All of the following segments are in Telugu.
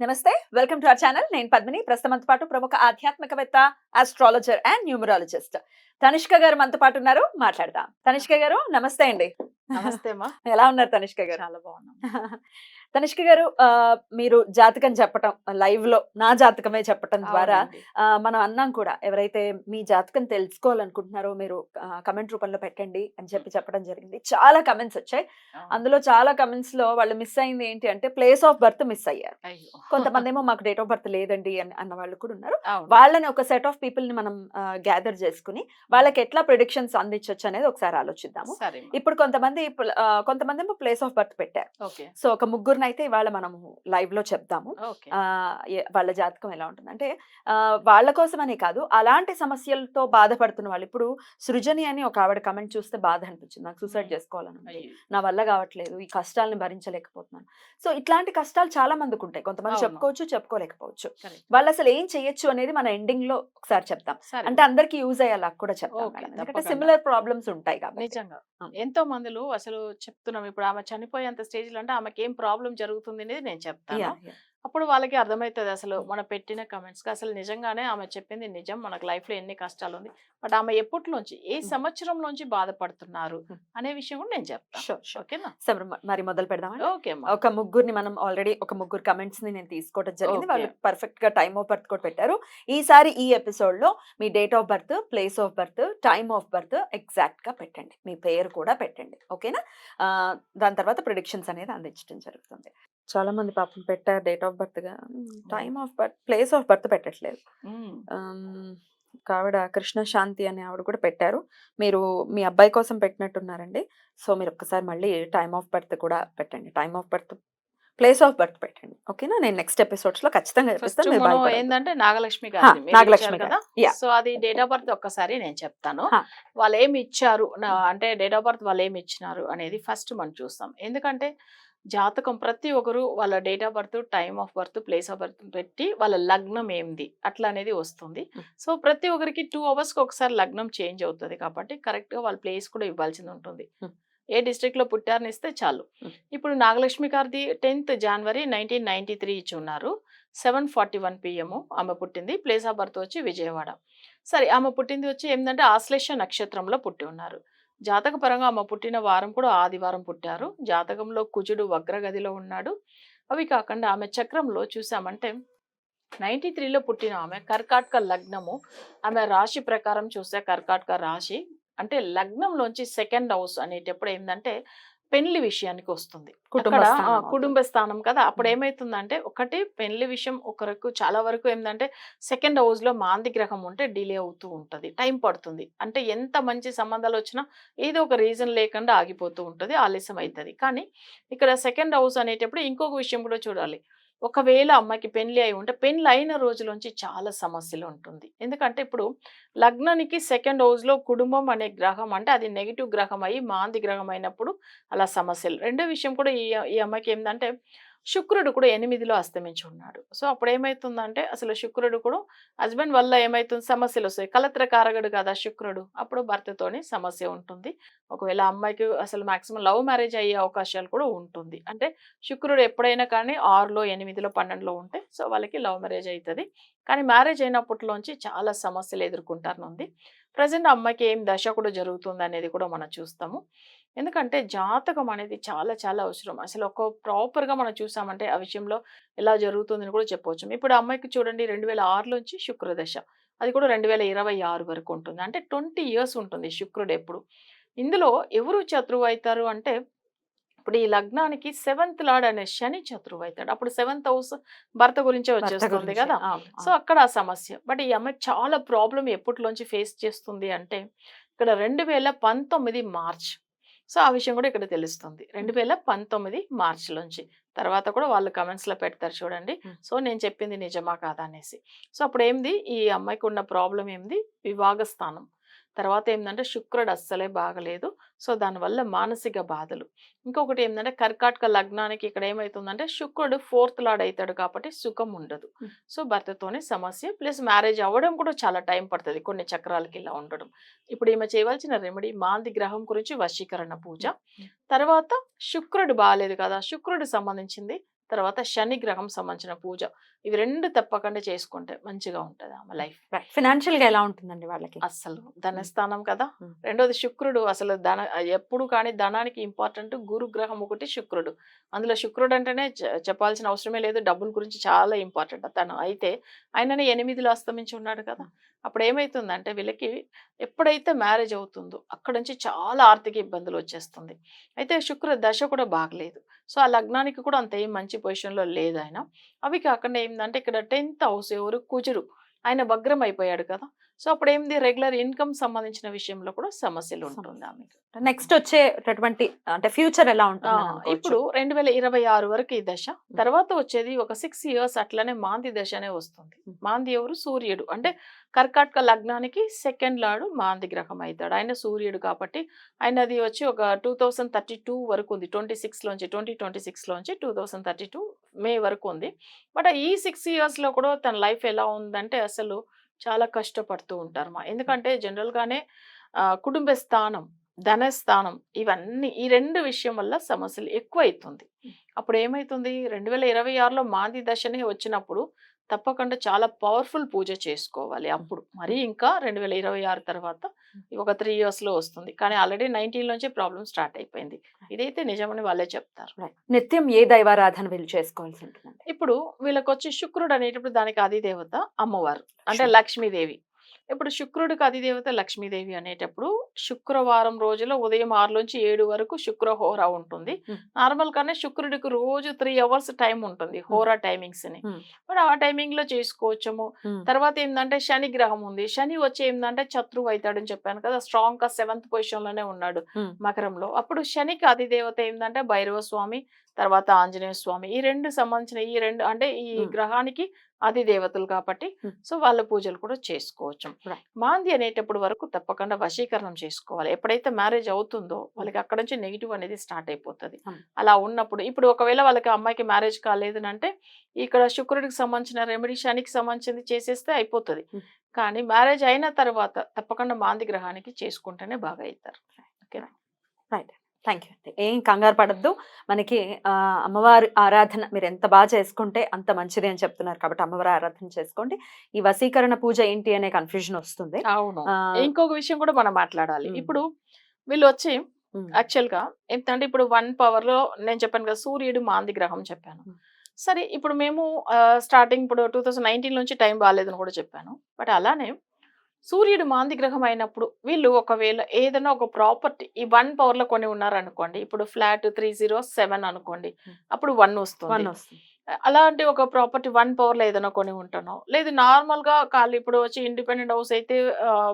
నమస్తే వెల్కమ్ టు అవర్ ఛానల్. నేను పద్మిని. ప్రస్తుతంతో పాటు ప్రముఖ ఆధ్యాత్మికవేత్త ఆస్ట్రాలజర్ అండ్ న్యూమరాలజిస్ట్ తనిష్క గారు మనతో పాటు ఉన్నారు. మాట్లాడదాం. తనిష్క గారు నమస్తే అండి. నమస్తే అమ్మా. ఎలా ఉన్నారు తనిష్క గారు? చాలా బాగున్నాం. తనిష్క గారు మీరు జాతకం చెప్పటం లైవ్లో నా జాతకమే చెప్పటం ద్వారా మనం అన్నాం కూడా ఎవరైతే మీ జాతకం తెలుసుకోవాలనుకుంటున్నారో మీరు కమెంట్ రూపంలో పెట్టండి అని చెప్పి చెప్పడం జరిగింది. చాలా కమెంట్స్ వచ్చాయి. అందులో చాలా కమెంట్స్లో వాళ్ళు మిస్ అయింది ఏంటి అంటే ప్లేస్ ఆఫ్ బర్త్ మిస్ అయ్యారు. అయ్యో. కొంతమంది ఏమో మాకు డేట్ ఆఫ్ బర్త్ లేదండి అని అన్న వాళ్ళు కూడా ఉన్నారు. వాళ్ళని ఒక సెట్ ఆఫ్ పీపుల్ని మనం గ్యాదర్ చేసుకుని వాళ్ళకి ఎట్లా ప్రిడిక్షన్స్ అందించవచ్చు అనేది ఒకసారి ఆలోచిద్దాము. ఇప్పుడు కొంతమంది కొంతమంది ఏమో ప్లేస్ ఆఫ్ బర్త్ పెట్టారు. సో ఒక ముగ్గురిని అయితే ఇవాళ మనము లైవ్లో చెప్దాము వాళ్ళ జాతకం ఎలా ఉంటుంది? అంటే వాళ్ళ కోసమనే కాదు అలాంటి సమస్యలతో బాధపడుతున్న వాళ్ళు ఇప్పుడు సృజని అని ఒక ఆవిడ కమెంట్ చూస్తే బాధ అనిపించింది. నాకు సూసైడ్ చేసుకోవాలని. నా వల్ల కావట్లేదు ఈ కష్టాలను భరించలేకపోతున్నాను. సో ఇట్లాంటి కష్టాలు చాలా మందికి ఉంటాయి. కొంతమంది. చెప్పుకోవచ్చు చెప్పుకోలేకపోవచ్చు. వాళ్ళు అసలు ఏం చేయొచ్చు అనేది మన ఎండింగ్లో ఒకసారి చెప్తాం అంటే అందరికి యూజ్ అయ్యేలా కూడా చెప్తాం. ఎందుకంటే. సిమిలర్ ప్రాబ్లమ్స్ ఉంటాయి కాబట్టి నిజంగా. ఎంతో మందిలో అసలు చెప్తున్నాం ఇప్పుడు ఆమె చనిపోయేంత స్టేజ్లో అంటే ఆమెకి ఏం ప్రాబ్లం జరుగుతుంది అనేది నేను చెప్తాను. అప్పుడు వాళ్ళకి అర్థమవుతుంది అసలు మన పెట్టిన కమెంట్స్కి అసలు నిజంగానే ఆమె చెప్పింది నిజం. మనకు లైఫ్లో ఎన్ని కష్టాలు ఉంది. బట్ ఆమె ఎప్పటిలోంచి ఏ Hmm. సంవత్సరంలోంచి బాధపడుతున్నారు. అనే విషయం కూడా నేను చెప్తాను. ఓకేనా? సో మరి- మొదలు పెడదామా ఓకే ఒక ముగ్గురిని మనం ఆల్రెడీ ఒక ముగ్గురు కమెంట్స్ని నేను తీసుకోవడం జరిగింది. వాళ్ళు పర్ఫెక్ట్గా టైమ్ ఆఫ్ బర్త్ కూడా పెట్టారు. ఈసారి ఈ ఎపిసోడ్లో మీ date of birth place of birth time of birth ఎగ్జాక్ట్గా పెట్టండి. మీ పేరు కూడా పెట్టండి. ఓకేనా? దాని తర్వాత ప్రిడిక్షన్స్ అనేది అందించడం జరుగుతుంది. చాలా మంది పాపం పెట్టారు date of బర్త్గా time of birth place of birth పెట్టట్లేదు. ఆవిడ కృష్ణ శాంతి అనే ఆవిడ కూడా పెట్టారు. మీరు మీ అబ్బాయి కోసం పెట్టినట్టున్నారండి. సో మీరు ఒక్కసారి మళ్ళీ టైమ్ ఆఫ్ బర్త్ కూడా పెట్టండి. Time of birth place of birth పెట్టండి. ఓకేనా? నేను నెక్స్ట్ ఎపిసోడ్స్లో ఖచ్చితంగా చెప్పిస్తాను. ఏంటంటే నాగలక్ష్మి నాగలక్ష్మి. సో అది డేట్ ఆఫ్ బర్త్ ఒక్కసారి నేను చెప్తాను. వాళ్ళు ఏమి ఇచ్చారు? అంటే డేట్ ఆఫ్ బర్త్ వాళ్ళు ఏమి ఇచ్చినారు అనేది ఫస్ట్ మనం చూస్తాం. ఎందుకంటే జాతకం ప్రతి ఒక్కరు వాళ్ళ date of birth time of birth place of birth పెట్టి వాళ్ళ లగ్నం ఏంది అట్లా అనేది వస్తుంది. సో ప్రతి ఒక్కరికి టూ అవర్స్కి ఒకసారి లగ్నం చేంజ్ అవుతుంది కాబట్టి కరెక్ట్గా వాళ్ళ ప్లేస్ కూడా ఇవ్వాల్సింది ఉంటుంది. ఏ డిస్ట్రిక్ట్లో పుట్టారని ఇస్తే చాలు. ఇప్పుడు నాగలక్ష్మి గారిది tenth January nineteen ninety three ఇచ్చి ఉన్నారు. సెవెన్ ఫార్టీ వన్ పిఎం ఆమె పుట్టింది. ప్లేస్ ఆఫ్ బర్త్ వచ్చి విజయవాడ. సరే ఆమె పుట్టింది వచ్చి ఏంటంటే ఆశ్లేష నక్షత్రంలో పుట్టి ఉన్నారు. జాతక పరంగా ఆమె పుట్టిన వారం కూడా ఆదివారం పుట్టారు. జాతకంలో కుజుడు వగ్రగదిలో ఉన్నాడు. అవి కాకుండా ఆమె చక్రంలో చూసామంటే నైన్టీ త్రీలో పుట్టిన ఆమె కర్కాటక లగ్నము. ఆమె రాశి ప్రకారం చూస్తే కర్కాటక రాశి. అంటే లగ్నంలోంచి సెకండ్ హౌస్ అనేటప్పుడు ఏంటంటే పెళ్ళి విషయానికి వస్తుంది. కుటుంబ. కుటుంబ స్థానం కదా. అప్పుడు. ఏమైతుందంటే ఒకటి పెళ్ళి విషయం ఒకరికి చాలా వరకు ఏంటంటే సెకండ్ హౌస్లో మాంది గ్రహం ఉంటే డిలే అవుతూ ఉంటది. టైం పడుతుంది. అంటే ఎంత మంచి సంబంధాలు వచ్చినా ఏదో ఒక రీజన్ లేకుండా ఆగిపోతూ ఉంటది ఆలస్యం అవుతుంది కానీ ఇక్కడ సెకండ్ హౌస్ అనేటప్పుడు ఇంకొక విషయం కూడా చూడాలి. ఒకవేళ అమ్మాయికి పెళ్ళి అయి ఉంటే పెళ్ళి అయిన రోజులోంచి చాలా సమస్యలు ఉంటుంది. ఎందుకంటే ఇప్పుడు లగ్నానికి సెకండ్ హౌస్లో కుటుంబం అనే గ్రహం అంటే అది నెగిటివ్ గ్రహం అయ్యి మాంది గ్రహం అయినప్పుడు అలా సమస్యలు. రెండో విషయం కూడా ఈ ఈ అమ్మాయికి ఏంటంటే శుక్రుడు కూడా ఎనిమిదిలో అస్తమించి ఉన్నాడు. సో అప్పుడు ఏమవుతుందంటే అసలు శుక్రుడు కూడా హస్బెండ్ వల్ల ఏమవుతుంది సమస్యలు వస్తాయి. కలత్ర కారగడు కదా శుక్రుడు. అప్పుడు భర్తతోని సమస్య ఉంటుంది. ఒకవేళ అమ్మాయికి అసలు మాక్సిమం లవ్ మ్యారేజ్ అయ్యే అవకాశాలు కూడా ఉంటుంది. అంటే శుక్రుడు ఎప్పుడైనా కానీ ఆరులో ఎనిమిదిలో పన్నెండులో ఉంటే సో వాళ్ళకి లవ్ మ్యారేజ్ అవుతుంది కానీ మ్యారేజ్ అయినప్పటిలోంచి చాలా సమస్యలు ఎదుర్కొంటారు ఉంది ప్రజెంట్ అమ్మాయికి ఏం దశ కూడా జరుగుతుంది అనేది కూడా మనం చూస్తాము. ఎందుకంటే జాతకం అనేది చాలా చాలా అవసరం. అసలు ఒక ప్రాపర్గా మనం చూసామంటే ఆ విషయంలో ఎలా జరుగుతుందని కూడా చెప్పవచ్చు. ఇప్పుడు అమ్మాయికి చూడండి రెండు వేల ఆరులోంచి శుక్రదశ. అది కూడా రెండు వేల ఇరవై ఆరు వరకు ఉంటుంది. అంటే ట్వంటీ ఇయర్స్ ఉంటుంది శుక్రుడు ఎప్పుడు. ఇందులో ఎవరు శత్రువు అవుతారు అంటే ఇప్పుడు ఈ లగ్నానికి సెవెంత్ లార్డ్ అనే శని శత్రువు అవుతాడు. అప్పుడు సెవెంత్ హౌస్ భర్త గురించే వచ్చేస్తుంది. కదా! సో. అక్కడ ఆ సమస్య. బట్ ఈ అమ్మాయికి చాలా ప్రాబ్లం ఎప్పటిలోంచి ఫేస్ చేస్తుంది అంటే ఇక్కడ రెండు వేల పంతొమ్మిది మార్చ్. సో ఆ విషయం కూడా ఇక్కడ తెలుస్తుంది. రెండు వేల పంతొమ్మిది మార్చిలోంచి. తర్వాత కూడా వాళ్ళు కమెంట్స్లో పెడతారు చూడండి. సో నేను చెప్పింది నిజమా కాదా అనేసి. సో అప్పుడు ఏంది ఈ అమ్మాయికి ఉన్న ప్రాబ్లం ఏంది? వివాహ స్థానం. తర్వాత ఏంటంటే శుక్రుడు అస్సలే బాగలేదు. సో దానివల్ల మానసిక బాధలు. ఇంకొకటి ఏంటంటే కర్కాటక లగ్నానికి ఇక్కడ ఏమవుతుందంటే శుక్రుడు ఫోర్త్ లాడ్ అవుతాడు కాబట్టి సుఖం ఉండదు. సో భర్తతోనే సమస్య. ప్లస్ మ్యారేజ్ అవ్వడం కూడా చాలా టైం పడుతుంది కొన్ని చక్రాలకి ఇలా ఉండడం. ఇప్పుడు ఈమె చేయవలసిన రెమెడీ మాంది గ్రహం గురించి వశీకరణ పూజ. తర్వాత శుక్రుడు బాగాలేదు కదా శుక్రుడు సంబంధించింది తర్వాత శని గ్రహం సంబంధించిన పూజ. ఇవి రెండు తప్పకుండా చేసుకుంటే మంచిగా ఉంటుంది ఆమె లైఫ్. ఫినాన్షియల్గా ఎలా ఉంటుందండి వాళ్ళకి? అస్సలు ధనస్థానం కదా. రెండోది శుక్రుడు. అసలు ధన ఎప్పుడు కానీ ధనానికి ఇంపార్టెంట్ గురు గ్రహం ఒకటి శుక్రుడు. అందులో శుక్రుడు అంటేనే చెప్పాల్సిన అవసరమే లేదు. డబ్బుల గురించి చాలా ఇంపార్టెంట్ తను అయితే ఆయననే ఎనిమిదిలో అస్తమించి ఉన్నాడు కదా! అప్పుడు ఏమైతుందంటే వీళ్ళకి ఎప్పుడైతే మ్యారేజ్ అవుతుందో అక్కడ నుంచి చాలా ఆర్థిక ఇబ్బందులు వచ్చేస్తుంది. అయితే శుక్ర దశ కూడా బాగలేదు. సో ఆ లగ్నానికి కూడా అంత ఏం మంచి పొజిషన్లో లేదు ఆయన అవి కాకుండా ఏంటంటే ఇక్కడ టెన్త్ హౌస్ ఎవరు కుజుడు. ఆయన భగ్రం అయిపోయాడు కదా! సో అప్పుడు ఏంది రెగ్యులర్ ఇన్కమ్ సంబంధించిన విషయంలో కూడా సమస్యలు ఉంటుంది ఆమెకు నెక్స్ట్ వచ్చేటటువంటి అంటే ఫ్యూచర్ ఎలా ఉంటుంది ఇప్పుడు రెండు వేల ఇరవై ఆరు వరకు ఈ దశ. తర్వాత వచ్చేది ఒక సిక్స్ ఇయర్స్ అట్లనే మాంది దశ అనే వస్తుంది. మాంది ఎవరు? సూర్యుడు. అంటే కర్కాటక లగ్నానికి సెకండ్ లాడు మాంది గ్రహం అవుతాడు ఆయన సూర్యుడు కాబట్టి ఆయనది వచ్చి ఒక టూ థౌసండ్ థర్టీ టూ వరకు ఉంది. ట్వంటీ సిక్స్లోంచి twenty twenty సిక్స్లోంచి two thousand thirty two May వరకు ఉంది. బట్ ఈ సిక్స్ ఇయర్స్లో కూడా తన లైఫ్ ఎలా ఉందంటే అసలు చాలా కష్టపడుతూ ఉంటారు మా. ఎందుకంటే జనరల్గానే కుటుంబ స్థానం ధనస్థానం ఇవన్నీ ఈ రెండు విషయం వల్ల సమస్యలు ఎక్కువ అవుతుంది అప్పుడు ఏమైతుంది? రెండు వేల ఇరవై ఆరులో మాంది దశనే వచ్చినప్పుడు తప్పకుండా చాలా పవర్ఫుల్ పూజ చేసుకోవాలి అప్పుడు. మరి ఇంకా రెండు వేల ఇరవై ఆరు తర్వాత ఒక త్రీ ఇయర్స్లో వస్తుంది. కానీ ఆల్రెడీ నైన్టీన్ నుంచి ప్రాబ్లం స్టార్ట్ అయిపోయింది. ఇదైతే నిజమని వాళ్ళే చెప్తారు. నిత్యం ఏ దైవారాధన వీళ్ళు చేసుకోవాల్సి ఉంటుందండి? ఇప్పుడు వీళ్ళకి వచ్చి శుక్రుడు అనేటప్పుడు దానికి అధిదేవత అమ్మవారు. అంటే. లక్ష్మీదేవి. ఇప్పుడు శుక్రుడికి అధిదేవత లక్ష్మీదేవి అనేటప్పుడు శుక్రవారం రోజులో ఉదయం ఆరు నుంచి ఏడు వరకు శుక్ర హోరా ఉంటుంది. నార్మల్ గానే శుక్రుడికి రోజు త్రీ అవర్స్ టైం ఉంటుంది హోరా టైమింగ్స్ని. మరి ఆ టైమింగ్లో చేసుకోవచ్చము. తర్వాత ఏంటంటే శని గ్రహం ఉంది శని వచ్చి ఏంటంటే శత్రువు అవుతాడని చెప్పాను కదా స్ట్రాంగ్గా సెవెంత్ పొజిషన్లోనే ఉన్నాడు. మకరంలో అప్పుడు శనికి అధిదేవత ఏంటంటే భైరవ స్వామి తర్వాత ఆంజనేయ స్వామి ఈ రెండు సంబంధించిన ఈ రెండు అంటే ఈ. గ్రహానికి అది దేవతలు కాబట్టి. సో వాళ్ళ పూజలు కూడా చేసుకోవచ్చు. మాంది అనేటప్పుడు వరకు తప్పకుండా వశీకరణం చేసుకోవాలి ఎప్పుడైతే మ్యారేజ్ అవుతుందో వాళ్ళకి అక్కడ నుంచి నెగిటివ్ అనేది స్టార్ట్ అయిపోతుంది. అలా ఉన్నప్పుడు ఇప్పుడు ఒకవేళ వాళ్ళకి అమ్మాయికి మ్యారేజ్ కాలేదు అంటే ఇక్కడ శుక్రుడికి సంబంధించిన రెమెడీ శనికి సంబంధించింది చేసేస్తే అయిపోతుంది. కానీ మ్యారేజ్ అయిన తర్వాత తప్పకుండా మాంది గ్రహానికి చేసుకుంటేనే బాగా అవుతారు థ్యాంక్ యూ. అండి ఏం కంగారు పడద్దు. మనకి అమ్మవారి ఆరాధన మీరు ఎంత బాగా చేసుకుంటే అంత మంచిది అని చెప్తున్నారు కాబట్టి అమ్మవారి ఆరాధన చేసుకోండి. ఈ వశీకరణ పూజ ఏంటి అనే కన్ఫ్యూజన్ వస్తుంది. అవును. ఇంకొక విషయం కూడా మనం మాట్లాడాలి. ఇప్పుడు వీళ్ళు వచ్చి యాక్చువల్గా ఏంటంటే ఇప్పుడు వన్ పవర్లో నేను చెప్పాను కదా సూర్యుడు మాంది గ్రహం చెప్పాను. సరే ఇప్పుడు మేము స్టార్టింగ్ ఇప్పుడు టూ థౌసండ్ నైన్టీన్ నుంచి టైం బాగాలేదని కూడా చెప్పాను. బట్ అలానే సూర్యుడు మాంది గ్రహం అయినప్పుడు వీళ్ళు ఒకవేళ ఏదైనా ఒక ప్రాపర్టీ ఈ వన్ పవర్లో కొని ఉన్నారనుకోండి ఇప్పుడు ఫ్లాట్ త్రీ జీరో సెవెన్ అనుకోండి. అప్పుడు వన్ వన్ వస్తుంది. అలాంటి ఒక ప్రాపర్టీ వన్ పవర్లో ఏదైనా కొని ఉంటాను లేదు నార్మల్గా కాళ్ళు ఇప్పుడు వచ్చి ఇండిపెండెంట్ హౌస్ అయితే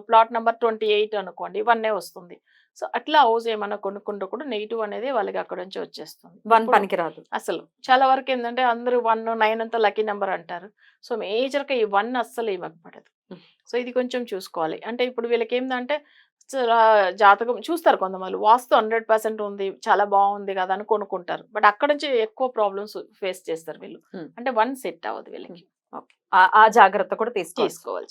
ప్లాట్ నెంబర్ ట్వంటీ ఎయిట్ అనుకోండి వన్నే వస్తుంది. సో అట్లా హౌస్ ఏమైనా కొనుక్కుంటూ కూడా నెగిటివ్ అనేది వాళ్ళకి అక్కడ నుంచి వచ్చేస్తుంది. వన్ ఇప్పుడు పనికి రాదు అసలు చాలా వరకు ఏంటంటే అందరూ వన్ నైన్ అంతా లక్కీ నెంబర్ అంటారు. సో మేజర్గా ఈ వన్ అస్సలు ఏమకు పడదు Hmm. సో ఇది కొంచెం చూసుకోవాలి. అంటే ఇప్పుడు వీళ్ళకి ఏంటంటే జాతకం చూస్తారు కొంతమంది వాస్తు హండ్రెడ్ పర్సెంట్ ఉంది చాలా బాగుంది కదా అని కొనుక్కుంటారు. బట్ అక్కడ నుంచి ఎక్కువ ప్రాబ్లమ్స్ ఫేస్ చేస్తారు వీళ్ళు. అంటే వన్ సెట్ అవ్వదు వీళ్ళకి. ఆ- ఆ జాగ్రత్త కూడా తీసుకోవాలి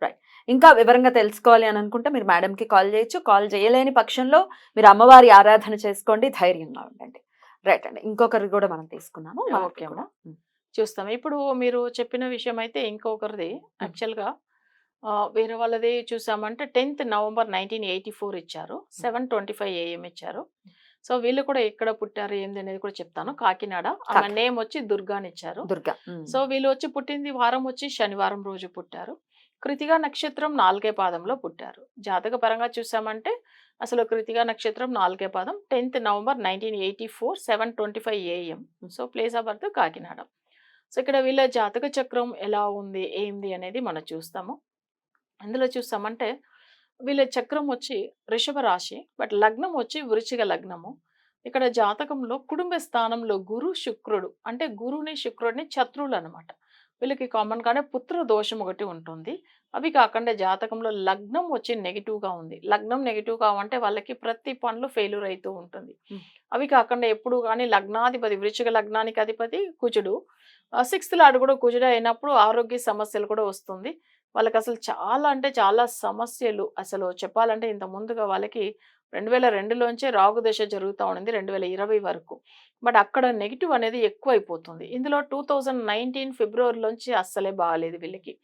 తీసుకోవాల్సి ఇంకా వివరంగా తెలుసుకోవాలి అని అనుకుంటే మీరు మేడం కి కాల్ చేయొచ్చు. కాల్ చేయలేని పక్షంలో మీరు అమ్మవారి ఆరాధన చేసుకోండి. ధైర్యంగా ఉండండి. రైట్ అండి. ఇంకొకరి కూడా మనం తీసుకున్నాము. ఓకే. చూస్తాం. ఇప్పుడు మీరు చెప్పిన విషయం అయితే ఇంకొకరిది. యాక్చువల్గా వేరే వాళ్ళది చూసామంటే tenth November nineteen eighty four ఇచ్చారు. సెవెన్ ట్వంటీ ఫైవ్ ఏఎం ఇచ్చారు. సో వీళ్ళు కూడా ఎక్కడ పుట్టారు? ఏంది అనేది కూడా చెప్తాను. కాకినాడ. ఆమె నేమ్ వచ్చి దుర్గాని ఇచ్చారు. దుర్గా. సో వీళ్ళు వచ్చి పుట్టింది వారం వచ్చి శనివారం రోజు పుట్టారు. కృతిగా నక్షత్రం నాలుగే పాదంలో పుట్టారు. జాతక పరంగా చూసామంటే అసలు కృతిగా నక్షత్రం నాలుగే పాదం tenth November nineteen eighty four seven twenty five AM. So place of birth Kakinada. So ఇక్కడ వీళ్ళ జాతక చక్రం ఎలా ఉంది ఏంది అనేది మనం చూస్తాము. అందులో చూస్తామంటే వీళ్ళ చక్రం వచ్చి వృషభ రాశి బట్ లగ్నం వచ్చి వృచిక లగ్నము. ఇక్కడ జాతకంలో కుటుంబ స్థానంలో గురు శుక్రుడు. అంటే గురువుని శుక్రుడిని శత్రువులు అనమాట వీళ్ళకి కామన్ గానే పుత్ర దోషం ఒకటి ఉంటుంది. అవి కాకుండా జాతకంలో లగ్నం వచ్చి నెగిటివ్గా ఉంది. లగ్నం నెగిటివ్ అంటే వాళ్ళకి ప్రతి పనులు ఫెయిల్యూర్ అవుతూ ఉంటుంది. అవి కాకుండా ఎప్పుడు కానీ లగ్నాధిపతి వృచ్చిక లగ్నానికి అధిపతి కుజుడు. సిక్స్త్ లాడు కూడా కుజుడు అయినప్పుడు ఆరోగ్య సమస్యలు కూడా వస్తుంది. వాళ్ళకి అసలు చాలా అంటే చాలా సమస్యలు. అసలు చెప్పాలంటే ఇంత ముందుగా వాళ్ళకి రెండు వేల రెండులోంచే రాగు దశ జరుగుతూ ఉండింది రెండు వేల ఇరవై వరకు. బట్ అక్కడ నెగిటివ్ అనేది ఎక్కువ అయిపోతుంది ఇందులో టూ థౌజండ్ నైన్టీన్ ఫిబ్రవరిలోంచి అస్సలే బాగాలేదు వీళ్ళకి.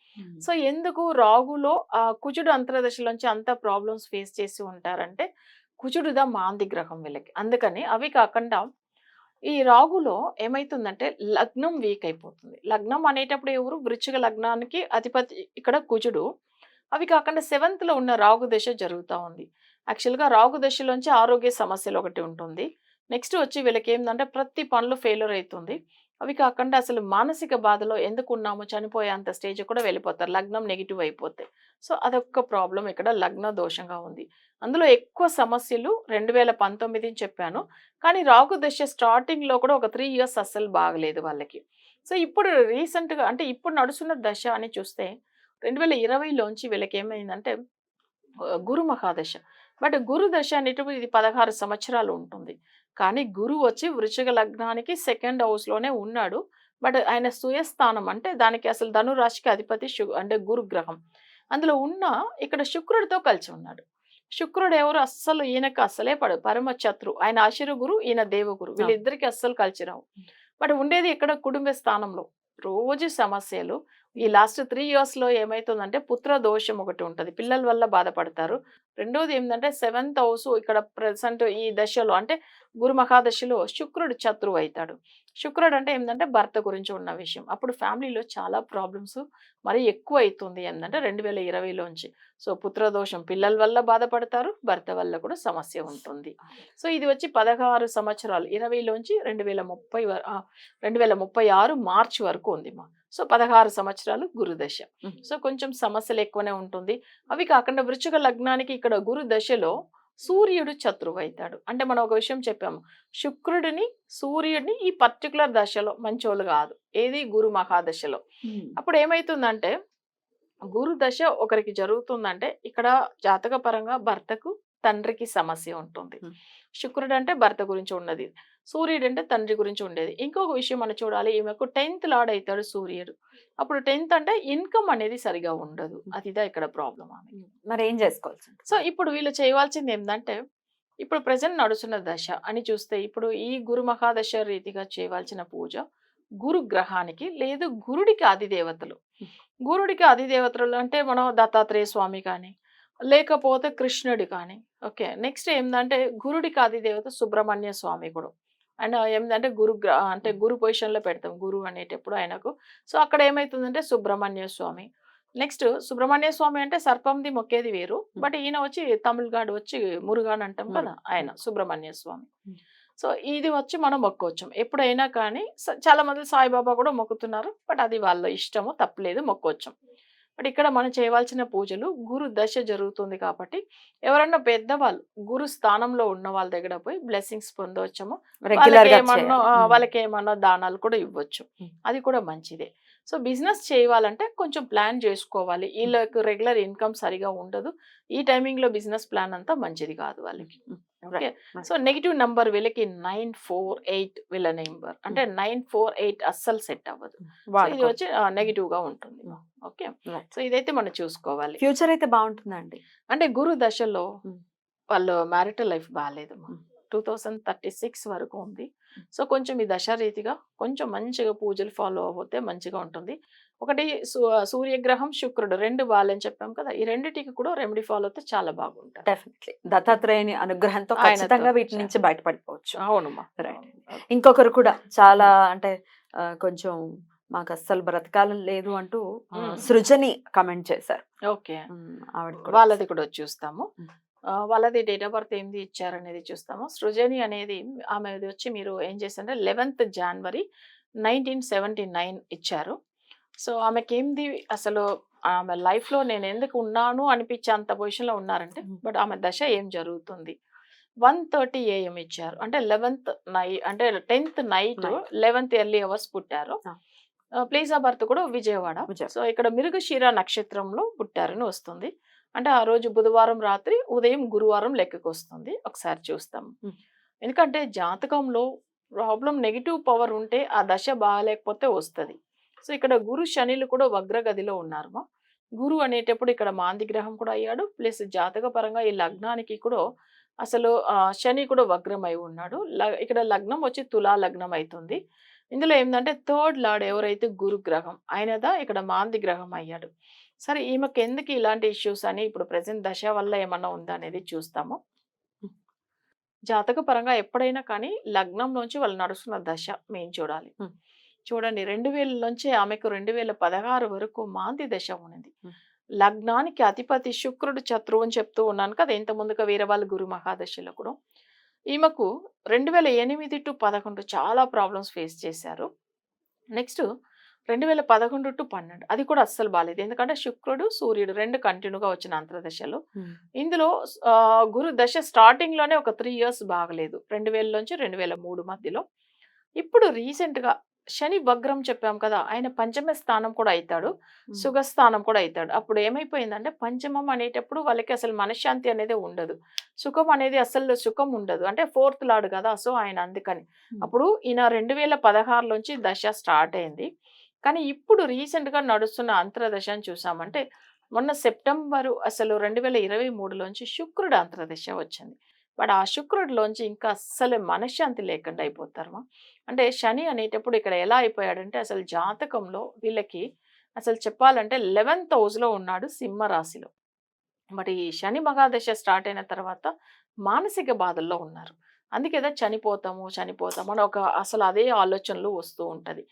సో ఎందుకు రాగులో ఆ కుజుడు అంతర్దశలోంచి అంత ప్రాబ్లమ్స్ ఫేస్ చేసి ఉంటారంటే కుజుడుదా మాంది గ్రహం వీళ్ళకి. అందుకని అవి కాకుండా ఈ రాగులో ఏమైతుందంటే లగ్నం వీక్ అయిపోతుంది. లగ్నం అనేటప్పుడు ఎవరు? వృచ్చిక లగ్నానికి అధిపతి ఇక్కడ కుజుడు. అవి కాకుండా సెవెంత్లో ఉన్న రాగు దశ జరుగుతూ ఉంది. యాక్చువల్గా రాగు దశలోంచి ఆరోగ్య సమస్యలు ఒకటి ఉంటుంది. నెక్స్ట్ వచ్చి వీళ్ళకి ఏంటంటే ప్రతి పనులు ఫెయిల్యూర్ అవుతుంది అవి కాకుండా అసలు మానసిక బాధలో ఎందుకు ఉన్నామో చనిపోయేంత స్టేజ్ కూడా వెళ్ళిపోతారు. లగ్నం నెగిటివ్ అయిపోతే. సో అదొక ప్రాబ్లం ఇక్కడ లగ్న దోషంగా ఉంది. అందులో ఎక్కువ సమస్యలు రెండు వేల పంతొమ్మిది చెప్పాను. కానీ రాగు దశ స్టార్టింగ్లో కూడా ఒక త్రీ ఇయర్స్ అస్సలు బాగలేదు వాళ్ళకి. సో ఇప్పుడు రీసెంట్గా అంటే ఇప్పుడు నడుస్తున్న దశ అని చూస్తే రెండు వేల ఇరవైలోంచి వీళ్ళకి ఏమైందంటే గురు మహాదశ. బట్ గురు దశ అనేటప్పుడు ఇది పదహారు సంవత్సరాలు ఉంటుంది. కానీ గురువు వచ్చి వృషిక లగ్నానికి సెకండ్ హౌస్లోనే ఉన్నాడు. బట్ ఆయన సుయస్థానం అంటే దానికి అసలు ధనురాశికి అధిపతి శు అంటే గురు గ్రహం. అందులో ఉన్న ఇక్కడ శుక్రుడితో కలిసి ఉన్నాడు. శుక్రుడు ఎవరు అస్సలు ఈయనకు అస్సలే పడు పరమ శత్రు ఆయన అశిరు గురు ఈయన దేవగురు వీళ్ళిద్దరికి అస్సలు కలిసి రావు. బట్ ఉండేది ఇక్కడ కుటుంబ స్థానంలో. రోజు సమస్యలు ఈ లాస్ట్ త్రీ ఇయర్స్లో ఏమవుతుందంటే పుత్ర దోషం ఒకటి ఉంటుంది. పిల్లల వల్ల బాధపడతారు. రెండోది ఏంటంటే సెవెంత్ హౌస్ ఇక్కడ ప్రెసెంట్ ఈ దశలో అంటే గురు మహాదశలో శుక్రుడు శత్రువు అవుతాడు శుక్రుడు అంటే ఏంటంటే భర్త గురించి ఉన్న విషయం. అప్పుడు ఫ్యామిలీలో చాలా ప్రాబ్లమ్స్ మరి ఎక్కువ అవుతుంది ఏంటంటే రెండు వేల ఇరవైలోంచి. సో పుత్రదోషం పిల్లల వల్ల బాధపడతారు భర్త వల్ల కూడా సమస్య ఉంటుంది. సో ఇది వచ్చి పదహారు సంవత్సరాలు. ఇరవైలోంచి రెండు వేల ముప్పై రెండు వేల ముప్పై ఆరు మార్చి వరకు ఉంది మా సో పదహారు సంవత్సరాలు గురుదశ. సో కొంచెం సమస్యలు ఎక్కువనే ఉంటుంది. అవి కాకుండా వృశ్చిక లగ్నానికి ఇక్కడ గురు దశలో సూర్యుడు శత్రువు అవుతాడు అంటే మనం ఒక విషయం చెప్పాము. శుక్రుడిని సూర్యుడిని ఈ పర్టికులర్ దశలో మంచోళ్ళు కాదు. ఏది? గురు మహాదశలో. అప్పుడు ఏమైతుందంటే గురు దశ ఒకరికి జరుగుతుందంటే ఇక్కడ జాతక పరంగా భర్తకు తండ్రికి సమస్య ఉంటుంది. శుక్రుడు అంటే భర్త గురించి ఉన్నది. సూర్యుడు అంటే తండ్రి గురించి ఉండేది. ఇంకొక విషయం మనం చూడాలి. ఈమెకు టెన్త్ లాడ్ అవుతాడు సూర్యుడు. అప్పుడు టెన్త్ అంటే ఇన్కమ్ అనేది సరిగా ఉండదు. అదిదా ఇక్కడ ప్రాబ్లం ఆమె. మరి ఏం చేసుకోవాల్సి? సో ఇప్పుడు వీళ్ళు చేయవలసింది ఏంటంటే ఇప్పుడు ప్రజెంట్ నడుస్తున్న దశ అని చూస్తే ఇప్పుడు ఈ గురు మహాదశ రీతిగా చేయవలసిన పూజ గురు గ్రహానికి లేదు గురుడికి అధిదేవతలు గురుడికి అధిదేవతలు అంటే మనం దత్తాత్రేయ స్వామి కానీ లేకపోతే కృష్ణుడి కానీ. ఓకే. నెక్స్ట్ ఏంటంటే గురుడికి అధిదేవత సుబ్రహ్మణ్య స్వామి కూడా అండ్ ఏంటంటే గురు అంటే గురు పొజిషన్లో పెడతాం గురు అనేటప్పుడు ఆయనకు. సో అక్కడ ఏమవుతుందంటే సుబ్రహ్మణ్య స్వామి. నెక్స్ట్ సుబ్రహ్మణ్య స్వామి అంటే సర్పంది మొక్కేది వేరు. బట్ ఈయన వచ్చి తమిళగాడు వచ్చి మురుగాన్ అంటాం కదా. ఆయన సుబ్రహ్మణ్య స్వామి. సో ఇది వచ్చి మనం మొక్కోవచ్చు. ఎప్పుడైనా కానీ చాలా మంది సాయిబాబా కూడా మొక్కుతున్నారు. బట్ అది వాళ్ళ ఇష్టము తప్పలేదు మొక్కోవచ్చు. బట్ ఇక్కడ మనం చేయవలసిన పూజలు గురు దశ జరుగుతుంది కాబట్టి ఎవరన్నా పెద్దవాళ్ళు గురు స్థానంలో ఉన్న వాళ్ళ దగ్గర పోయి బ్లెస్సింగ్స్ పొందవచ్చము రెగ్యులర్ వాళ్ళకి గా ఏమన్నా. వాళ్ళకి ఏమన్నా దానాలు కూడా ఇవ్వచ్చు. అది కూడా మంచిదే. సో బిజినెస్ చేయాలంటే కొంచెం ప్లాన్ చేసుకోవాలి. వీళ్ళకి రెగ్యులర్ ఇన్కమ్ సరిగా ఉండదు. ఈ టైమింగ్లో బిజినెస్ ప్లాన్ అంతా మంచిది కాదు వాళ్ళకి. ఓకే. సో నెగిటివ్ నంబర్ వీళ్ళకి నైన్ ఫోర్ ఎయిట్ వీళ్ళ నెంబర్ అంటే నైన్ ఫోర్ ఎయిట్ అస్సలు సెట్ అవ్వదు ఇది. వచ్చి నెగిటివ్గా ఉంటుంది. ఓకే. సో ఇదైతే మనం చూసుకోవాలి ఫ్యూచర్ అయితే బాగుంటుందండి అంటే గురు దశలో. వాళ్ళు మ్యారిటల్ లైఫ్ బాగాలేదు. టూ థౌసండ్ థర్టీ సిక్స్ వరకు ఉంది. సో కొంచెం ఈ దశ రీతిగా కొంచెం మంచిగా పూజలు ఫాలో అవ్వతే మంచిగా ఉంటుంది. ఒకటి సూర్యగ్రహం శుక్రుడు రెండు బాగాలని చెప్పాం కదా ఈ రెండిటికి కూడా రెమెడీ ఫాలో అయితే చాలా బాగుంటుంది. డెఫినెట్లీ దత్తాత్రేయుని అనుగ్రహంతో ఖచ్చితంగా వీటి నుంచి బయటపడిపోవచ్చు. అవునమ్మా. Right. ఇంకొకరు కూడా చాలా అంటే కొంచెం మాకు అస్సలు బ్రతకాలం లేదు అంటూ. సృజని కమెంట్ చేశారు. ఓకే. వాళ్ళది కూడా చూస్తాము. వాళ్ళది డేట్ ఆఫ్ బర్త్ ఏంది ఇచ్చారనేది చూస్తాము సృజని అనేది ఆమెది వచ్చి మీరు ఏం చేశారంటే eleventh January nineteen seventy nine ఇచ్చారు సో ఆమెకి ఏంది అసలు ఆమె life లో నేను ఎందుకు ఉన్నాను అనిపించే అంత పొజిషన్లో ఉన్నారంటే. బట్ ఆమె దశ ఏం జరుగుతుంది వన్ థర్టీ ఏఎం ఇచ్చారు అంటే లెవెన్త్ నై అంటే tenth night. Eleventh early hours పుట్టారు. ప్లేస్ ఆఫ్ బర్త్ కూడా విజయవాడ. సో ఇక్కడ మిరుగశిర నక్షత్రంలో పుట్టారని వస్తుంది అంటే ఆ రోజు బుధవారం రాత్రి ఉదయం గురువారం లెక్కకు వస్తుంది ఒకసారి చూస్తాం. ఎందుకంటే జాతకంలో ప్రాబ్లం నెగిటివ్ పవర్ ఉంటే ఆ దశ బాగాలేకపోతే వస్తుంది. సో ఇక్కడ గురు శనిలు కూడా వగ్రగదిలో ఉన్నారు. మా గురు అనేటప్పుడు ఇక్కడ మాంది గ్రహం కూడా అయ్యాడు. ప్లస్ జాతక పరంగా ఈ లగ్నానికి కూడా అసలు శని కూడా వగ్రమై ఉన్నాడు. ఇక్కడ లగ్నం వచ్చి తులా లగ్నం అవుతుంది ఇందులో ఏంటంటే థర్డ్ లార్డ్ ఎవరైతే గురు గ్రహం ఆయనదా ఇక్కడ మాంది గ్రహం అయ్యాడు. సరే ఈమెకి ఎందుకు ఇలాంటి ఇష్యూస్ అని ఇప్పుడు ప్రజెంట్ దశ వల్ల ఏమన్నా ఉందా అనేది చూస్తాము. జాతక పరంగా ఎప్పుడైనా కానీ లగ్నం నుంచి వాళ్ళు నడుస్తున్న దశ మేము చూడాలి. చూడండి రెండు వేల నుంచి ఆమెకు రెండు వేల పదహారు వరకు మాంది దశ ఉన్నది. లగ్నానికి అధిపతి శుక్రుడు శత్రువు అని చెప్తూ ఉన్నాను కదా ఇంత ముందుగా వీరవాళ్ళ గురు మహాదశలో కూడా. ఈమెకు రెండు వేల ఎనిమిది టు పదకొండు చాలా ప్రాబ్లమ్స్ ఫేస్ చేశారు. నెక్స్ట్ రెండు వేల పదకొండు టు పన్నెండు. అది కూడా అస్సలు బాగాలేదు ఎందుకంటే శుక్రుడు సూర్యుడు రెండు కంటిన్యూగా వచ్చిన అంతర్దశలు. ఇందులో గురు దశ స్టార్టింగ్లోనే ఒక త్రీ ఇయర్స్ బాగలేదు. రెండు వేల నుంచి రెండు వేల మూడు మధ్యలో. ఇప్పుడు రీసెంట్గా శని వగ్రం చెప్పాం కదా ఆయన పంచమ స్థానం కూడా అవుతాడు సుఖ స్థానం కూడా అవుతాడు అప్పుడు ఏమైపోయిందంటే పంచమం అనేటప్పుడు వాళ్ళకి అసలు మనశ్శాంతి అనేది ఉండదు. సుఖం అనేది అసలు సుఖం ఉండదు. అంటే ఫోర్త్ లాడు కదా సో ఆయన అందుకని. అప్పుడు ఈయన రెండు వేల పదహారులోంచి దశ స్టార్ట్ అయింది. కానీ ఇప్పుడు రీసెంట్గా నడుస్తున్న అంతర్దశ అని చూసామంటే మొన్న సెప్టెంబరు అసలు రెండు వేల ఇరవై మూడులోంచి శుక్రుడు అంతర్దశ వచ్చింది. బట్ ఆ శుక్రుడిలోంచి ఇంకా అస్సలు మనశ్శాంతి లేకుండా అయిపోతారు అంటే శని అనేటప్పుడు ఇక్కడ ఎలా అయిపోయాడంటే అసలు జాతకంలో వీళ్ళకి అసలు చెప్పాలంటే లెవెన్త్ హౌస్లో ఉన్నాడు సింహరాశిలో. బట్ మరి ఈ శని మహాదశ స్టార్ట్ అయిన తర్వాత మానసిక బాధల్లో ఉన్నారు. అందుకేదా చనిపోతాము చనిపోతాము అని ఒక అసలు అదే ఆలోచనలు వస్తూ ఉంటుంది.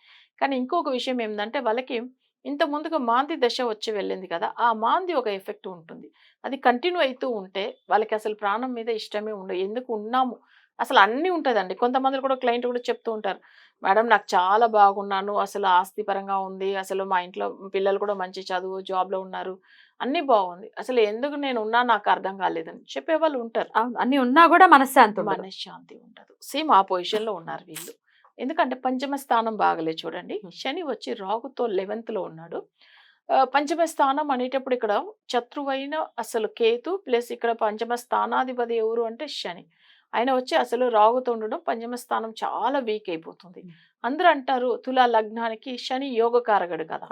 కానీ ఇంకొక విషయం ఏంటంటే వాళ్ళకి ఇంత ముందుగా మాంది దశ వచ్చి వెళ్ళింది కదా ఆ మాంది ఒక ఎఫెక్ట్ ఉంటుంది. అది కంటిన్యూ అవుతూ ఉంటే వాళ్ళకి అసలు ప్రాణం మీద ఇష్టమే ఉండదు. ఎందుకు ఉన్నాము? అసలు అన్నీ ఉంటుందండి. కొంతమంది కూడా క్లయింట్ కూడా చెప్తూ ఉంటారు. మేడం నాకు చాలా బాగున్నాను. అసలు ఆస్తి పరంగా ఉంది. అసలు మా ఇంట్లో పిల్లలు కూడా మంచి చదువు జాబ్లో ఉన్నారు. అన్నీ బాగుంది. అసలు ఎందుకు నేను ఉన్నా నాకు అర్థం కాలేదని చెప్పేవాళ్ళు ఉంటారు. అన్ని ఉన్నా కూడా మనశ్శాంతి. మనశ్శాంతి ఉండదు. సేమ్ ఆ పొజిషన్లో ఉన్నారు వీళ్ళు. ఎందుకంటే పంచమ స్థానం బాగలే చూడండి. శని వచ్చి రాగుతో లెవెన్త్లో ఉన్నాడు పంచమ స్థానం అనేటప్పుడు ఇక్కడ శత్రువైన అసలు కేతు ప్లస్ ఇక్కడ పంచమ స్థానాధిపతి ఎవరు అంటే శని ఆయన వచ్చి అసలు రాగుతో ఉండడం పంచమ స్థానం చాలా వీక్ అయిపోతుంది. అందరూ అంటారు తులా లగ్నానికి శని యోగకారకుడు కదా.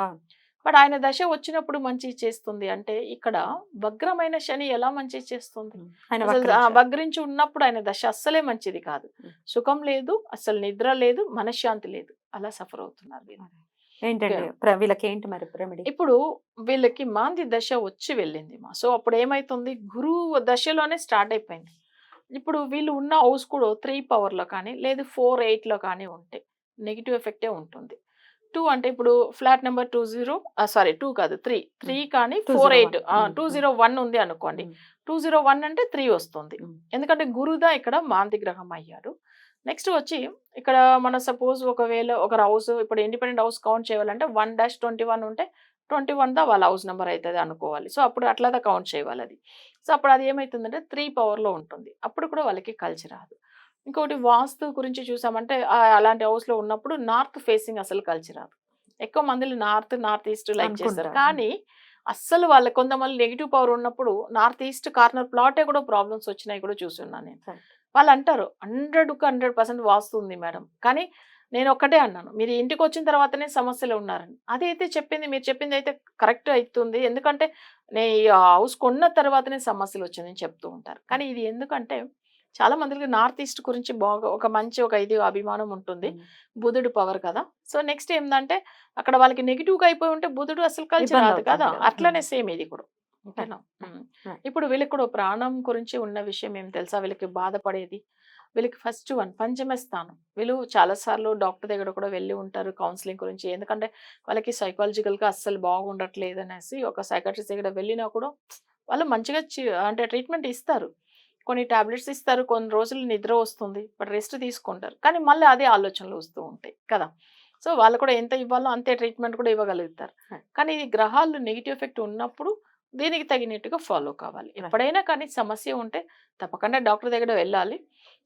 బట్ ఆయన దశ వచ్చినప్పుడు మంచి చేస్తుంది. అంటే ఇక్కడ వగ్రమైన శని ఎలా మంచి చేస్తుంది. వగ్రించి ఉన్నప్పుడు ఆయన దశ అస్సలే మంచిది కాదు. సుఖం లేదు అసలు నిద్ర లేదు మనశ్శాంతి లేదు. అలా సఫర్ అవుతున్నారు వీళ్ళు. ప్ర- వీళ్ళకి ఏంటి మరి రెమెడీ ఇప్పుడు వీళ్ళకి మాంది దశ వచ్చి వెళ్ళింది. మా సో అప్పుడు ఏమైతుంది? గురువు దశలోనే స్టార్ట్ అయిపోయింది. ఇప్పుడు వీళ్ళు ఉన్న హౌస్ కూడా త్రీ పవర్లో కానీ లేదు ఫోర్ ఎయిట్లో కానీ ఉంటే నెగిటివ్ ఎఫెక్టే ఉంటుంది. టూ అంటే ఇప్పుడు flat number two zero sorry two కాదు త్రీ. త్రీ కానీ four 201. Eight two. Zero one ఉంది అనుకోండి. టూ జీరో వన్ అంటే త్రీ వస్తుంది. ఎందుకంటే గురుదా ఇక్కడ మాంది గ్రహం అయ్యాడు. నెక్స్ట్ వచ్చి ఇక్కడ మన సపోజ్ ఒకవేళ ఒక హౌస్ ఇప్పుడు ఇండిపెండెంట్ హౌస్ కౌంట్ చేయాలంటే వన్ డాష్ ట్వంటీ వన్ ఉంటే ట్వంటీ వన్ దా వాళ్ళ హౌస్ నెంబర్ అవుతుంది అనుకోవాలి. సో అప్పుడు అట్లాదా కౌంట్ చేయాలి అది. సో అప్పుడు అది ఏమవుతుందంటే త్రీ పవర్లో ఉంటుంది. అప్పుడు కూడా వాళ్ళకి కలిసి రాదు. ఇంకోటి వాస్తు గురించి చూసామంటే అలాంటి హౌస్లో ఉన్నప్పుడు నార్త్ ఫేసింగ్ అసలు కలిసి రాదు. ఎక్కువ మందిలో నార్త్ నార్త్ ఈస్ట్ లైక్ చేస్తారు. కానీ అస్సలు వాళ్ళ కొంతమంది నెగిటివ్ పవర్ ఉన్నప్పుడు నార్త్ ఈస్ట్ కార్నర్ ప్లాటే కూడా ప్రాబ్లమ్స్ వచ్చినాయి కూడా చూస్తున్నాను నేను. వాళ్ళు అంటారు హండ్రెడ్కి హండ్రెడ్ పర్సెంట్ వాస్తు ఉంది మేడం. కానీ నేను ఒక్కటే అన్నాను మీరు ఇంటికి వచ్చిన తర్వాతనే సమస్యలు ఉన్నారని. అదైతే చెప్పింది మీరు చెప్పింది అయితే కరెక్ట్ అవుతుంది. ఎందుకంటే నేను ఈ హౌస్ కొన్న తర్వాతనే సమస్యలు వచ్చిందని చెప్తూ ఉంటారు. కానీ ఇది ఎందుకంటే చాలా మందికి నార్త్ ఈస్ట్ గురించి బాగా ఒక మంచి ఒక ఇది అభిమానం ఉంటుంది. బుధుడు పవర్ కదా. సో నెక్స్ట్ ఏంటంటే అక్కడ వాళ్ళకి నెగిటివ్గా అయిపోయి ఉంటే బుధుడు అసలు కలిసి రాదు కదా. అట్లనే సేమ్ ఇది కూడా. ఓకేనా. ఇప్పుడు వీళ్ళకి కూడా ప్రాణం గురించి ఉన్న విషయం ఏం తెలుసా? వీళ్ళకి బాధపడేది? వీళ్ళకి ఫస్ట్ వన్ పంచమ స్థానం. వీళ్ళు చాలా సార్లు డాక్టర్ దగ్గర కూడా వెళ్ళి ఉంటారు కౌన్సిలింగ్ గురించి. ఎందుకంటే వాళ్ళకి psychological గా అస్సలు బాగుండట్లేదు అనేసి ఒక సైకాట్రిస్ట్ దగ్గర వెళ్ళినా కూడా వాళ్ళు మంచిగా అంటే ట్రీట్మెంట్ ఇస్తారు. కొన్ని టాబ్లెట్స్ ఇస్తారు కొన్ని రోజులు నిద్ర వస్తుంది బట్ రెస్ట్ తీసుకుంటారు. కానీ మళ్ళీ అదే ఆలోచనలు వస్తూ ఉంటాయి కదా? సో వాళ్ళు కూడా ఎంత ఇవ్వాలో అంతే ట్రీట్మెంట్ కూడా ఇవ్వగలుగుతారు. కానీ ఇది గ్రహాలు నెగిటివ్ ఎఫెక్ట్ ఉన్నప్పుడు దీనికి తగినట్టుగా ఫాలో కావాలి. ఎప్పుడైనా కానీ సమస్య ఉంటే తప్పకుండా డాక్టర్ దగ్గర వెళ్ళాలి.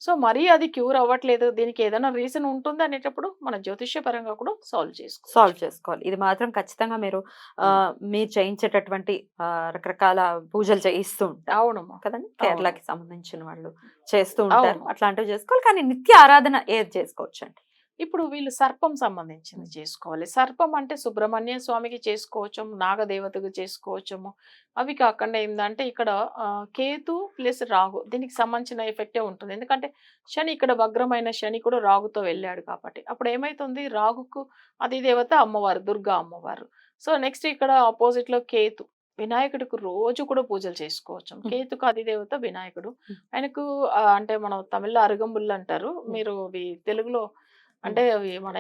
సో మరీ అది క్యూర్ అవ్వట్లేదు దీనికి ఏదైనా రీజన్ ఉంటుంది అనేటప్పుడు మన జ్యోతిష్య పరంగా కూడా సాల్వ్ చేసుకో సాల్వ్ చేసుకోవాలి. ఇది మాత్రం ఖచ్చితంగా మీరు మీరు చేయించేటటువంటి రకరకాల పూజలు చేయిస్తూ ఉంటారు. అవునమ్మా. కదండి. కేరళకి సంబంధించిన వాళ్ళు చేస్తూ ఉంటారు. అట్లాంటివి చేసుకోవాలి. కానీ నిత్య ఆరాధన ఏది చేసుకోవచ్చు అండి ఇప్పుడు వీళ్ళు సర్పం సంబంధించింది చేసుకోవాలి. సర్పం అంటే సుబ్రహ్మణ్య స్వామికి చేసుకోవచ్చు నాగదేవతకు చేసుకోవచ్చము. అవి కాకుండా ఏంటంటే ఇక్కడ కేతు ప్లస్ రాహు దీనికి సంబంధించిన ఎఫెక్టే ఉంటుంది. ఎందుకంటే శని ఇక్కడ వగ్రమైన శని కూడా రాగుతో వెళ్ళాడు కాబట్టి. అప్పుడు ఏమైతుంది? రాగుకు అది దేవత అమ్మవారు దుర్గా అమ్మవారు. సో నెక్స్ట్ ఇక్కడ ఆపోజిట్లో కేతు. వినాయకుడికి రోజు కూడా పూజలు చేసుకోవచ్చు కేతుకు అది దేవత వినాయకుడు. ఆయనకు అంటే మనం తమిళ్ళో అరుగంబుల్ అంటారు. మీరు తెలుగులో అంటే అవి మన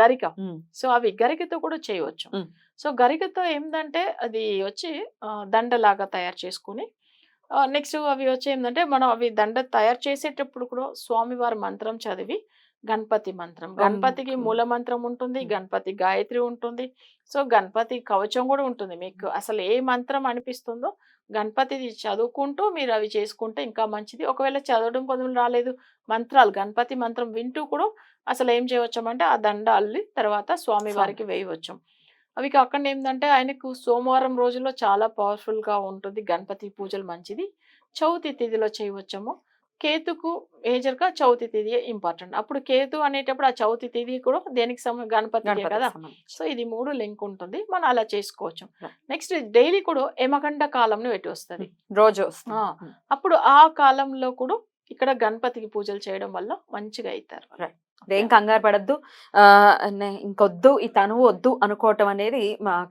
గరిక, సో అవి గరికతో కూడా చేయవచ్చు. సో గరికతో ఏంటంటే అది వచ్చి దండలాగా తయారు చేసుకుని నెక్స్ట్ అవి వచ్చి ఏంటంటే మనం అవి దండ తయారు చేసేటప్పుడు కూడా స్వామివారి మంత్రం చదివి గణపతి మంత్రం. గణపతికి. మూల మంత్రం ఉంటుంది. గణపతి గాయత్రి ఉంటుంది. సో గణపతి కవచం కూడా ఉంటుంది. మీకు అసలు ఏ మంత్రం అనిపిస్తుందో గణపతిది చదువుకుంటూ మీరు అవి చేసుకుంటే ఇంకా మంచిది. ఒకవేళ చదవడం కొంచెం రాలేదు మంత్రాలు గణపతి మంత్రం వింటూ కూడా అసలు ఏం చేయవచ్చామంటే ఆ దండ అల్లి తర్వాత స్వామి వారికి వేయవచ్చు. అవి కాకుండా ఏంటంటే ఆయనకు సోమవారం రోజుల్లో చాలా పవర్ఫుల్గా ఉంటుంది. గణపతి పూజలు మంచిది. చవితి తిథిలో చేయవచ్చము. కేతుకు మేజర్గా చవితి తిథి ఇంపార్టెంట్. అప్పుడు కేతు అనేటప్పుడు ఆ చవితి తిథి కూడా దేనికి సమ గణపతి కదా. సో ఇది మూడు లింక్ ఉంటుంది. మనం అలా చేసుకోవచ్చు. నెక్స్ట్ డైలీ కూడా ఎమగండ కాలంను పెట్టి వస్తుంది. రోజు అప్పుడు ఆ కాలంలో కూడా ఇక్కడ గణపతికి పూజలు చేయడం వల్ల మంచిగా అవుతారు Right. ఏం కంగారు పడద్దు. ఇంకొద్దు ఈ తనువు వద్దు అనుకోవటం అనేది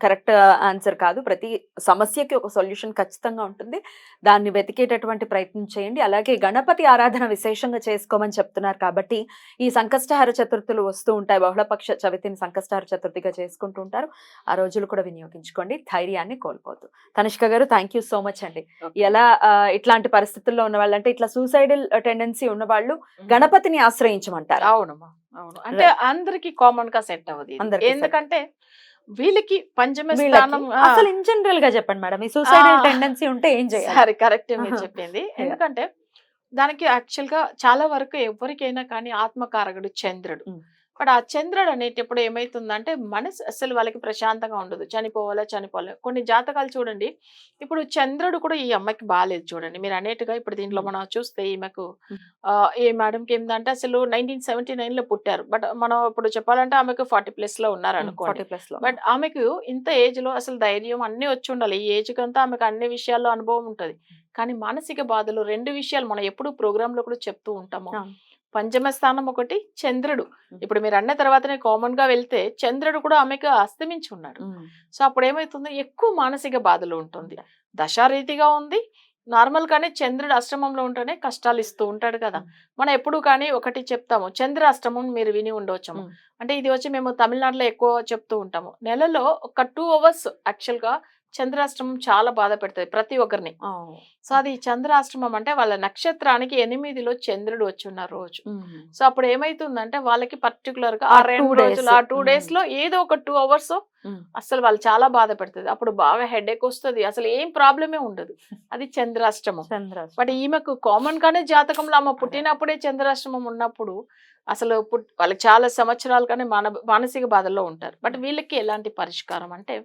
కరెక్ట్ ఆన్సర్ కాదు. ప్రతి సమస్యకి ఒక సొల్యూషన్ ఖచ్చితంగా ఉంటుంది. దాన్ని వెతికేటటువంటి ప్రయత్నం చేయండి. అలాగే గణపతి ఆరాధన విశేషంగా చేసుకోమని చెప్తున్నారు కాబట్టి ఈ సంకష్టహార చతుర్థులు వస్తూ ఉంటాయి. బహుళపక్ష చవితిని సంకష్టహార చతుర్థిగా చేసుకుంటూ ఉంటారు. ఆ రోజులు కూడా వినియోగించుకోండి. ధైర్యాన్ని కోల్పోద్దు తనిష్క గారు థ్యాంక్ యూ సో మచ్ అండి. ఎలా ఇట్లాంటి పరిస్థితుల్లో ఉన్న వాళ్ళు అంటే ఇట్లా సూసైడల్ టెండెన్సీ ఉన్న వాళ్ళు గణపతిని ఆశ్రయించమంటారు. అవునమ్మా అవును అంటే అందరికి కామన్గా సెట్ అవ్వదు. ఎందుకంటే వీళ్ళకి పంచమ స్థానం అసలు ఇన్ జనరల్గా చెప్పండి మేడం ఈ సూసైడల్. టెండెన్సీ ఉంటే ఏం చేయాలి కరెక్ట్ మీరు. చెప్పింది ఎందుకంటే దానికి యాక్చువల్గా చాలా వరకు ఎవరికైనా కానీ ఆత్మకారకుడు చంద్రుడు. బట్ ఆ చంద్రుడు అనేటప్పుడు ఏమైతుందంటే మనసు అసలు వాళ్ళకి ప్రశాంతంగా ఉండదు. చనిపోవాలా చనిపోవాలా. కొన్ని జాతకాలు చూడండి. ఇప్పుడు చంద్రుడు కూడా ఈ అమ్మాయికి బాగాలేదు చూడండి. మీరు అనేట్టుగా ఇప్పుడు దీంట్లో. మనం చూస్తే ఈమెకు ఈ మేడంకి ఏంటంటే అసలు నైన్టీన్ సెవెంటీ నైన్లో పుట్టారు. బట్ మనం ఇప్పుడు చెప్పాలంటే ఆమెకు ఫార్టీ ప్లస్లో ఉన్నారు అనుకోండి. ఫార్టీ ప్లస్లో బట్ ఆమెకు ఇంత ఏజ్లో అసలు ధైర్యం అన్ని వచ్చి ఉండాలి. ఈ ఏజ్ కంతా ఆమెకు అన్ని విషయాల్లో అనుభవం ఉంటది. కానీ మానసిక బాధలు రెండు విషయాలు మనం ఎప్పుడు ప్రోగ్రామ్లో కూడా చెప్తూ ఉంటాము. పంచమ స్థానం ఒకటి చంద్రుడు. ఇప్పుడు మీరు అన్న తర్వాతనే కామన్గా వెళ్తే చంద్రుడు కూడా ఆమెకు అస్తమించి ఉన్నాడు. సో అప్పుడు ఏమైతుంది ఎక్కువ మానసిక బాధలు ఉంటుంది. దశారీతిగా ఉంది. నార్మల్ గానే చంద్రుడు అష్టమంలో ఉంటేనే కష్టాలు ఇస్తూ ఉంటాడు కదా. మనం ఎప్పుడు కానీ ఒకటి చెప్తాము చంద్ర అష్టమం మీరు విని ఉండవచ్చము. అంటే ఇది వచ్చి మేము తమిళనాడులో ఎక్కువ చెప్తూ ఉంటాము. నెలలో ఒక టూ అవర్స్ యాక్చువల్గా చంద్రాష్టమం చాలా బాధ పెడుతుంది ప్రతి ఒక్కరిని. సో అది చంద్రాష్టమం అంటే వాళ్ళ నక్షత్రానికి ఎనిమిదిలో చంద్రుడు వచ్చి ఉన్న రోజు. సో అప్పుడు ఏమైతుందంటే వాళ్ళకి పర్టికులర్గా ఆ రెండు. రోజులు ఆ టూ. డేస్లో ఏదో ఒక టూ అవర్స్. అసలు వాళ్ళు చాలా బాధ పెడుతుంది అప్పుడు బాగా హెడేక్ వస్తుంది అసలు ఏం ప్రాబ్లమే ఉండదు అది చంద్రాష్టమం చంద్ర బట్ ఈమెకు కామన్ గానే జాతకంలో ఆమె పుట్టినప్పుడే చంద్రాష్టమం ఉన్నప్పుడు అసలు వాళ్ళకి చాలా సంవత్సరాలు కానీ మాన మానసిక బాధల్లో ఉంటారు బట్ వీళ్ళకి ఎలాంటి పరిష్కారం అంటే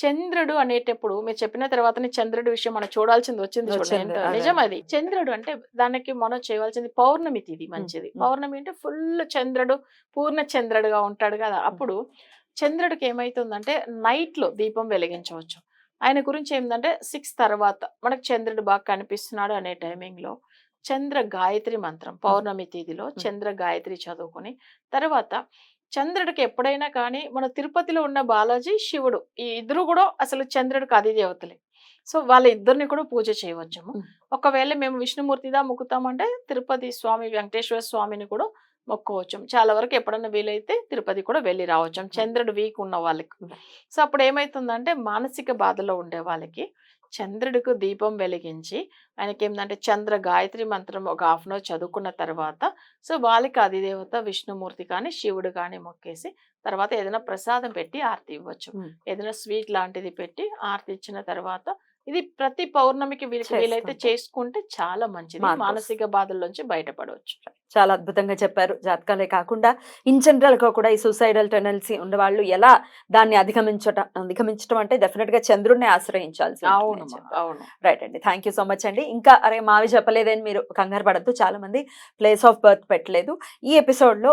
చంద్రుడు అనేటప్పుడు మీరు చెప్పిన తర్వాతనే చంద్రుడి విషయం మనం చూడాల్సింది వచ్చింది చూడండి. నిజం అది. చంద్రుడు అంటే దానికి మనం చేయవలసింది పౌర్ణమి తిథి మంచిది. పౌర్ణమి అంటే ఫుల్ చంద్రుడు పూర్ణ చంద్రుడుగా ఉంటాడు కదా. అప్పుడు చంద్రుడికి ఏమైతుందంటే నైట్లో దీపం వెలిగించవచ్చు. ఆయన గురించి ఏంటంటే సిక్స్ తర్వాత మనకు చంద్రుడు బాగా కనిపిస్తున్నాడు అనే టైమింగ్లో చంద్ర గాయత్రి మంత్రం పౌర్ణమి తిథిలో చంద్ర గాయత్రి చదువుకొని తర్వాత చంద్రుడికి ఎప్పుడైనా కానీ మన తిరుపతిలో ఉన్న బాలాజీ శివుడు ఈ ఇద్దరు కూడా అసలు చంద్రుడికి అది దేవతలే. సో వాళ్ళ ఇద్దరిని కూడా పూజ చేయవచ్చము Mm. ఒకవేళ మేము విష్ణుమూర్తిదా మొక్కుతామంటే తిరుపతి స్వామి వెంకటేశ్వర స్వామిని కూడా మొక్కోవచ్చు. చాలా వరకు ఎప్పుడైనా వీలైతే తిరుపతి కూడా వెళ్ళి రావచ్చు. చంద్రుడు వీక్ ఉన్న వాళ్ళకి. సో అప్పుడు ఏమైతుందంటే మానసిక బాధలో ఉండే వాళ్ళకి చంద్రుడికి దీపం వెలిగించి ఆయనకి ఏంటంటే చంద్ర గాయత్రి మంత్రం ఒక హాఫ్ అన్ అవర్ చదువుకున్న తర్వాత సో వాళ్ళకి అధిదేవత విష్ణుమూర్తి కానీ శివుడు కానీ మొక్కేసి తర్వాత ఏదైనా ప్రసాదం పెట్టి ఆరతి ఇవ్వచ్చు. ఏదైనా స్వీట్ లాంటిది పెట్టి ఆరతి ఇచ్చిన తర్వాత ఇది ప్రతి పౌర్ణమికి వీళ్ళకి వీలైతే చేసుకుంటే. చాలా మంచిది మానసిక బాధల నుంచి బయటపడవచ్చు చాలా అద్భుతంగా చెప్పారు. జాతకాలే కాకుండా ఇన్ జనరల్గా కూడా ఈ సూసైడల్ టెనల్సీ ఉన్న వాళ్ళు ఎలా దాన్ని అధిగమించటం అధిగమించడం అంటే డెఫినెట్గా చంద్రుడిని ఆశ్రయించాల్సి అవును అవును. రైట్ అండి. థ్యాంక్ యూ సో మచ్ అండి. ఇంకా అరే మావి చెప్పలేదని మీరు కంగారు పడద్దు. చాలా మంది ప్లేస్ ఆఫ్ బర్త్ పెట్టలేదు. ఈ ఎపిసోడ్లో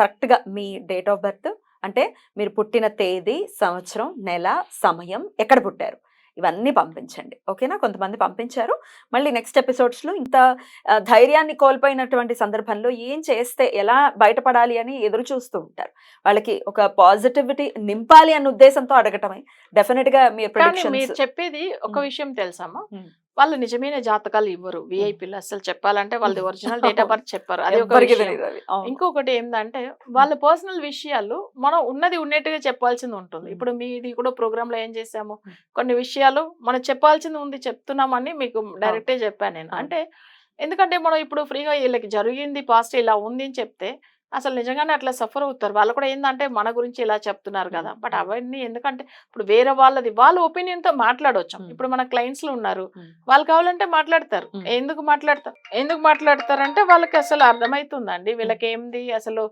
కరెక్ట్గా మీ డేట్ ఆఫ్ బర్త్ అంటే మీరు పుట్టిన తేదీ సంవత్సరం నెల సమయం ఎక్కడ పుట్టారు? ఇవన్నీ పంపించండి. ఓకేనా? కొంతమంది పంపించారు. మళ్ళీ నెక్స్ట్ ఎపిసోడ్స్లో ఇంత ధైర్యాన్ని కోల్పోయినటువంటి సందర్భంలో ఏం చేస్తే ఎలా బయటపడాలి అని ఎదురు చూస్తూ ఉంటారు. వాళ్ళకి ఒక పాజిటివిటీ నింపాలి అన్న ఉద్దేశంతో అడగటమే. డెఫినెట్గా మీరు చెప్పేది ఒక. విషయం తెలుసమ్మా. మ్మ్. వాళ్ళు నిజమైన జాతకాలు ఇవ్వరు విఐపీలు అసలు చెప్పాలంటే వాళ్ళది. ఒరిజినల్ డేట్ ఆఫ్ బర్త్ చెప్పారు అది ఒక. ఇంకొకటి ఏంటంటే వాళ్ళ పర్సనల్ విషయాలు మనం ఉన్నది ఉన్నట్టుగా చెప్పాల్సింది ఉంటుంది. ఇప్పుడు మీది కూడా ప్రోగ్రామ్లో ఏం చేసాము. కొన్ని విషయాలు మనం చెప్పాల్సింది ఉంది చెప్తున్నామని మీకు డైరెక్టే చెప్పాను నేను. అంటే ఎందుకంటే మనం ఇప్పుడు ఫ్రీగా వీళ్ళకి జరిగింది పాస్ట్ ఇలా ఉంది అని చెప్తే అసలు నిజంగానే అట్లా సఫర్ అవుతారు. వాళ్ళు కూడా ఏంటంటే మన గురించి ఇలా చెప్తున్నారు కదా. బట్ అవన్నీ ఎందుకంటే ఇప్పుడు వేరే వాళ్ళది వాళ్ళ ఒపీనియన్తో మాట్లాడవచ్చు. ఇప్పుడు మన క్లయింట్స్లో ఉన్నారు. వాళ్ళు కావాలంటే మాట్లాడతారు. ఎందుకు మాట్లాడతారు ఎందుకు మాట్లాడతారంటే వాళ్ళకి అసలు అర్థమవుతుందండి వీళ్ళకి ఏంది? అసలు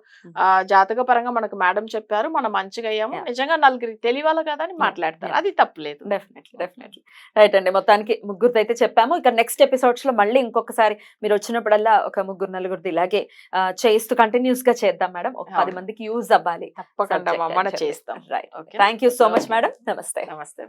జాతక పరంగా మనకు మేడం చెప్పారు. మనం మంచిగా అయ్యాము. నిజంగా నలుగురికి తెలియాలి కదా అని. మాట్లాడతారు. అది తప్పలేదు డెఫినెట్లీ డెఫినెట్లీ. రైట్ అండి. మొత్తానికి ముగ్గురితో అయితే చెప్పాము. ఇక నెక్స్ట్ ఎపిసోడ్స్లో మళ్ళీ ఇంకొకసారి మీరు వచ్చినప్పుడల్లా ఒక ముగ్గురు నలుగురిది ఇలాగే చేస్తూ కంటిన్యూస్ గా చేద్దాం మేడం. ఒక పది. మందికి యూజ్ అవ్వాలి తప్పకుండా. చేస్తాం right thank you so much. Madam నమస్తే నమస్తే.